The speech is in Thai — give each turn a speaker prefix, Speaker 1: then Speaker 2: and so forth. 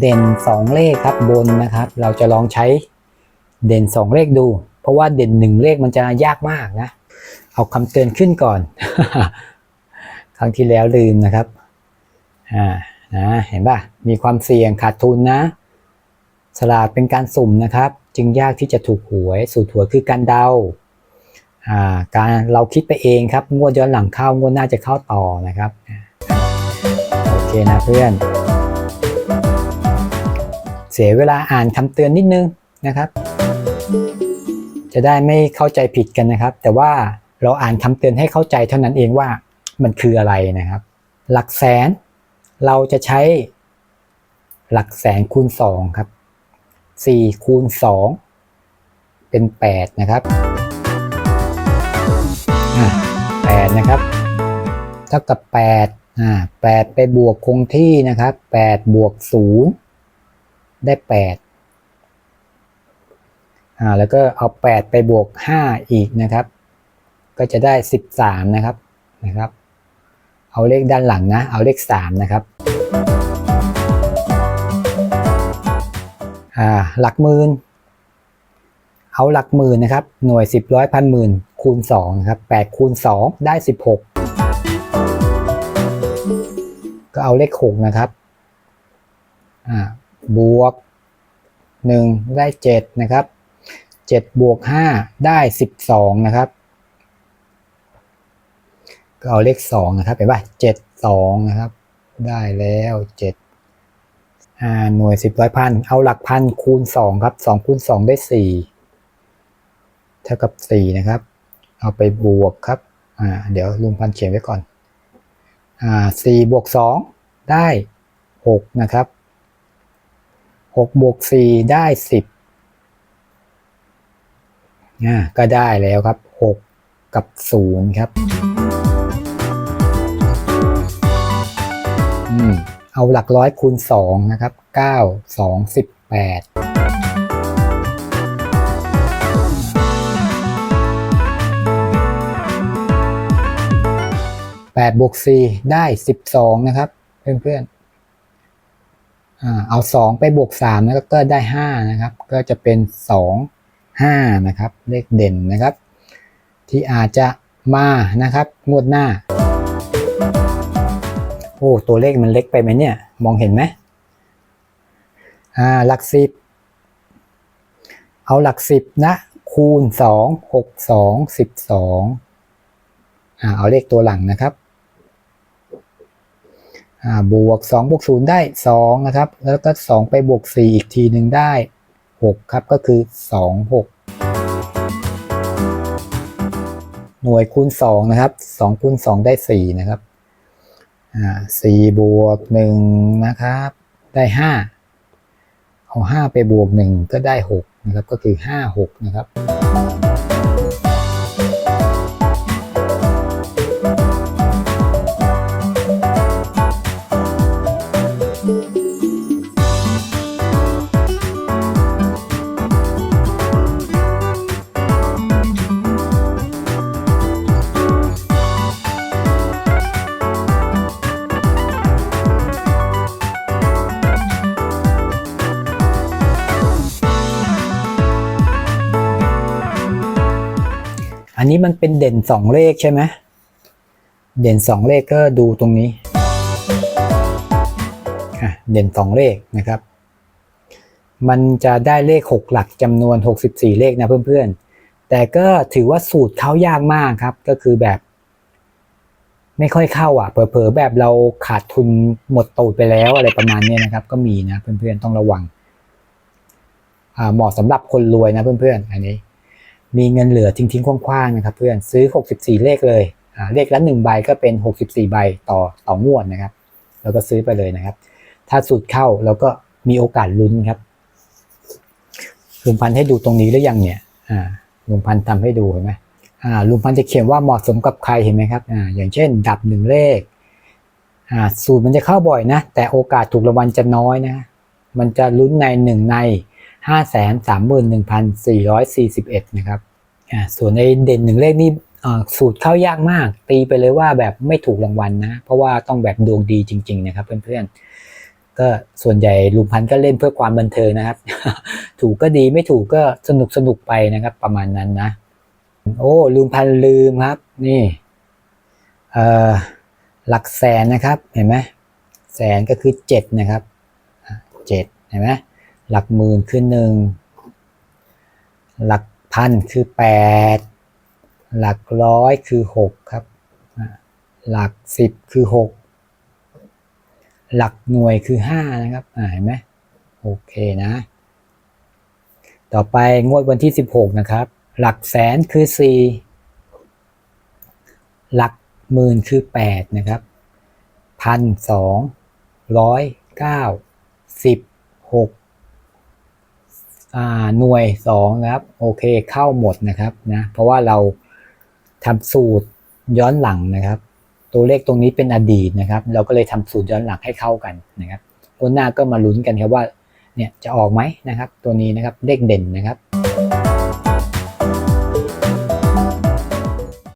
Speaker 1: เด่นสองเลขครับบนนะครับ เราจะลองใช้เด่นสองเลขดู เพราะว่าเด่นหนึ่งเลขมันจะยากมากนะ เอาคำเตือนขึ้นก่อน ครั้งที่แล้วลืมนะครับอ่านะเห็นป่ะมีความเสี่ยงขาดทุนนะ สลากเป็นการสุ่มนะครับ จึงยากที่จะถูกหวย สูตรหวยคือการเดาอ่าการเราคิดไปเองครับงวดย้อนหลังเข้างวดหน้าจะเข้าต่อนะครับ โอเคนะเพื่อน เสียเวลาอ่านคำเตือนนิดนึงนะครับ จะได้ไม่เข้าใจผิดกันนะครับ แต่ว่าเราอ่านคำเตือนให้เข้าใจเท่านั้นเองว่ามันคืออะไรนะครับ หลักแสนเราจะใช้หลักแสนคูณ2ครับ4คูณ2เป็น 8 นะครับ8นะครับเท่ากับ8อ่า8ไปบวกคงที่นะครับ 8 บวก 0 ได้ 8 อ่า แล้วก็เอา 8 ไปบวก 5 อีกนะครับ ก็จะได้ 13 นะครับ นะครับ เอาเลขด้านหลังนะ เอาเลข 3 นะครับ อ่า หลักหมื่น เอาหลักหมื่นนะครับ หน่วย 10ร้อยพันหมื่นคูณ2นะครับ8คูณ2ได้ 16 ก็เอาเลข 6 นะครับ อ่า บวก 1 ได้ 7 นะครับ 7 บวก 5 ได้ 12 นะครับ ก็เอาเลข 2 นะครับเห็นป่ะ7 2 นะครับ ได้แล้ว 7หน่วย10ร้อยพัน เอาหลักพันคูณ2ครับ2คูณ2ได้4เท่ากับ4นะครับ เอาไปบวกครับ อ่า เดี๋ยวลุงพันเขียนไว้ก่อน อ่า4บวก2ได้6นะครับ 6บวก4ได้ 10อ่าก็ได้แล้วครับ 6 กับ 0 ครับอืมเอาหลักร้อยคูณ 2 นะครับ 9 2 18 8บวก4ได้ 12 นะครับ เพื่อนๆอ่า เอา 2 ไปบวก3แล้วก็ได้ 5 นะครับ ก็จะเป็น 2 5 นะครับ เลขเด่นนะครับ ที่อาจจะมานะครับ งวดหน้า โอ้ตัวเลขมันเล็กไปไหมเนี่ย มองเห็นไหมอ่าหลักสิบเอาหลักสิบนะ คูณสองหกสองสิบสองอ่าเอาเลขตัวหลังนะครับ บวกสองบวกศูนย์ได้สองนะครับ แล้วก็สองไปบวกสี่อีกทีหนึ่งได้หกครับ ก็คือสองหกหน่วยคูณสองนะครับสองคูณสองได้สี่นะครับอ่าสี่บวกหนึ่งนะครับ ได้ห้าเอาห้าไปบวกหนึ่งก็ได้หกนะครับ ก็คือห้าหกนะครับ อันนี้มันเป็นเด่นสองเลขใช่ไหมเด่นสองเลขก็ดูตรงนี้เด่นสองเลขนะครับ มันจะได้เลขหกหลักจำนวน 64 เลขนะเพื่อนๆ แต่ก็ถือว่าสูตรเข้ายากมากครับ ก็คือแบบ ไม่ค่อยเข้าอะเผลอๆแบบเราขาดทุนหมดตูดไปแล้วอะไรประมาณนี้นะครับ ก็มีนะเพื่อนๆต้องระวังเหมาะสำหรับคนรวยนะเพื่อนๆ อันนี้ มีเงินเหลือทิ้งๆคว้างๆนะครับเพื่อนซื้อ 64 เลขเลยเลขละหนึ่งใบก็เป็น 64 ใบต่อต่องวดนะครับ แล้วก็ซื้อไปเลยนะครับ ถ้าสูตรเข้าเราก็มีโอกาสลุ้นครับลุงพันธ์ให้ดูตรงนี้หรือยังเนี่ยอ่าลุงพันธ์ทำให้ดูเห็นไหมอ่าลุงพันธ์จะเขียนว่าเหมาะสมกับใครเห็นไหมครับอ่าอย่างเช่น ดับหนึ่งเลขอ่าสูตรมันจะเข้าบ่อยนะ แต่โอกาสถูกรางวัลจะน้อยนะ มันจะลุ้นในหนึ่งใน ห้าแสนสามหมื่นหนึ่งพันสี่ร้อยสี่สิบเอ็ดนะครับอ่าส่วนในเด่นหนึ่งเลขนี่อ่าสูตรเข้ายากมาก ตีไปเลยว่าแบบไม่ถูกรางวัลนะ เพราะว่าต้องแบบดวงดีจริง ๆ นะครับเพื่อนๆก็ส่วนใหญ่ลุงพันธ์ก็เล่นเพื่อความบันเทิงนะครับ ถูกก็ดีไม่ถูกก็สนุกสนุกไปนะครับ ประมาณนั้นนะ โอ้ลุงพันธ์ลืมครับ นี่เอ่อหลักแสนนะครับ เห็นไหมแสนก็คือเจ็ดนะครับเจ็ดเห็นไหม หลักหมื่นคือหนึ่งหลักพันคือแปดหลักร้อยคือหกครับ หลักสิบคือหกหลักหน่วยคือห้านะครับเห็นไหมโอเคนะ ต่อไปงวดวันที่สิบหกนะครับ หลักแสนคือสี่หลักหมื่นคือแปดนะครับพันสองร้อยเก้าสิบหก หน่วยสองนะครับ โอเคเข้าหมดนะครับนะเพราะว่าเราทำสูตรย้อนหลังนะครับ ตัวเลขตรงนี้เป็นอดีตนะครับ เราก็เลยทำสูตรย้อนหลังให้เข้ากันนะครับวันหน้าก็มาลุ้นกันครับว่าเนี่ยจะออกไหมนะครับ ตัวนี้นะครับเลขเด่นนะครับ